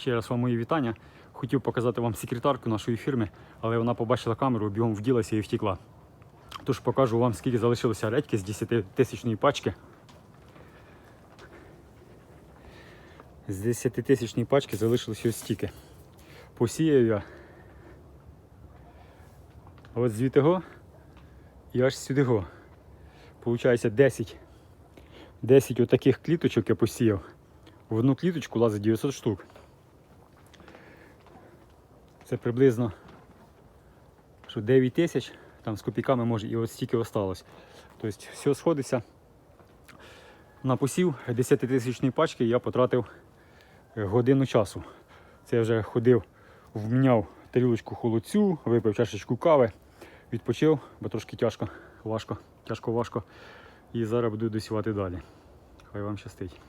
Ще раз вам мої вітання. Хотів показати вам секретарку нашої фірми, але вона побачила камеру, бігом вділася і втекла. Тож покажу вам, скільки залишилося редьки з 10 тисячної пачки. З 10 тисячної пачки залишилося ось стільки. Посіяв я от звідтиго і аж сюдиго. Получається 10. 10 отаких кліточок я посіяв. В одну кліточку лазить 900 штук. Це приблизно що 9 тисяч, там з копійками може і ось стільки осталось. Тобто все сходиться. На посів 10 тисячної пачки я потратив е, годину часу. Це я вже ходив, вміняв тарілочку холодцю, випив чашечку кави, відпочив, бо трошки тяжко, важко, тяжко важко. І зараз буду досівати далі. Хай вам щастить.